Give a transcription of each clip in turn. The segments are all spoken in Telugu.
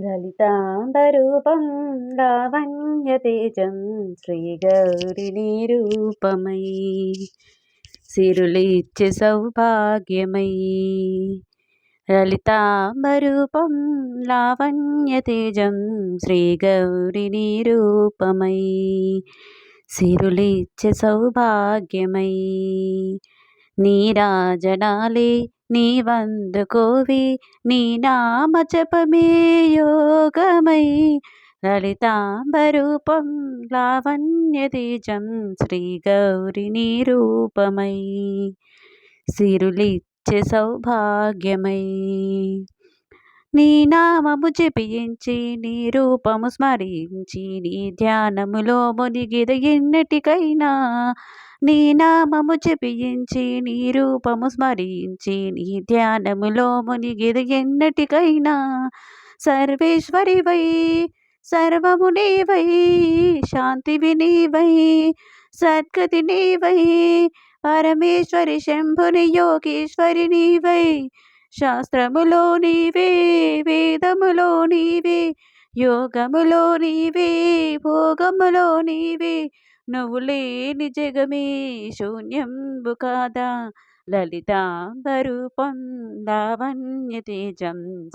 లలితాంబరూపం లావణ్యతేజం శ్రీగౌరి నిరూపమై సిరులిచ్చే సౌభాగ్యమై లలితాంబరూపం లావణ్యతేజం శ్రీగౌరి నిరూపమై సిరులిచ్చే సౌభాగ్యమై నీరాజనాలే నీవందుకోవి నీ నామ జపమే యోగమై. లలితాంబరూపం లావణ్యతేజం శ్రీగౌరి నిరూపమై. సిరులిచ్చే సౌభాగ్యమై. నీ నామము జపించి నీ రూపము స్మరించి నీ ధ్యానములో మునిగిద ఎన్నటికైనా నీ నామము జపించి నీ రూపము స్మరించి నీ ధ్యానములో మునిగిద ఎన్నటికైనా సర్వేశ్వరివై సర్వము నీవై శాంతివి నీవై సద్గతి నీవై పరమేశ్వరి శంభుని యోగేశ్వరి నీవై శాస్త్రములో నీవే వేదములో నీవే యోగములో నీవే భోగములో నీవే. నువ్వు లేని జగమే శూన్యంబు కాదా? లలితాంబరూపం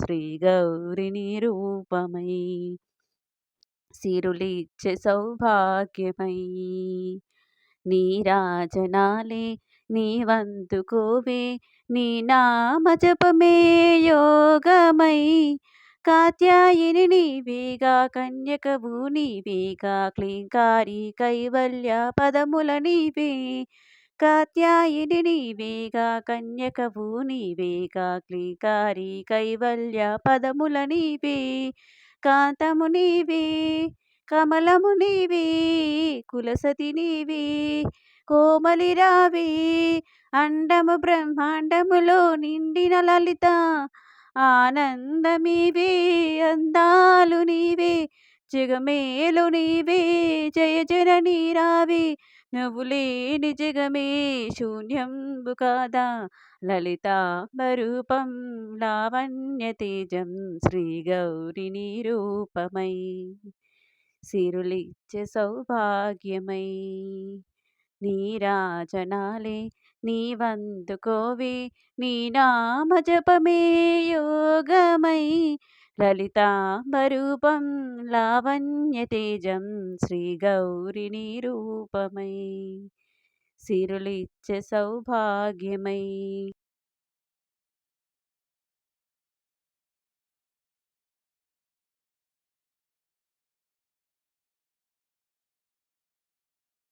శ్రీ గౌరిని రూపమై సిరులిచ్చే సౌభాగ్యమై. నీరాజనాలే నీ వంతుకోవే నీ నామ జపమే యోగమై. కాత్యాయని నీవేగా కన్యకవు నీవేగా క్లీంకారి కైవల్య పదముల నీవే. కాత్యాయని నీవేగా కన్యకవు నీవేగా క్లీంకారి కైవల్య పదముల నీవే. కాంతము నీవే కమలము నీవే కులసతి నీవే. కోమలి రావే అండము బ్రహ్మాండములో నిండిన లలిత. ఆనందమీవే అందాలు నీవే జగమేలు నీవే జయ జనని రావే. నువ్వు లేని జగమే శూన్యంబు కాదా. లలితాంబరూపం లావణ్యతేజం శ్రీగౌరి రూపమై సిరులిచ్చ సౌభాగ్యమై. నీరాజనాలే నీ వందుకోవే నీ నామ జపమే యోగమై. లలితాంబరూపం లావణ్యతేజం శ్రీగౌరి రూపమై సిరులిచ్చ సౌభాగ్యమై.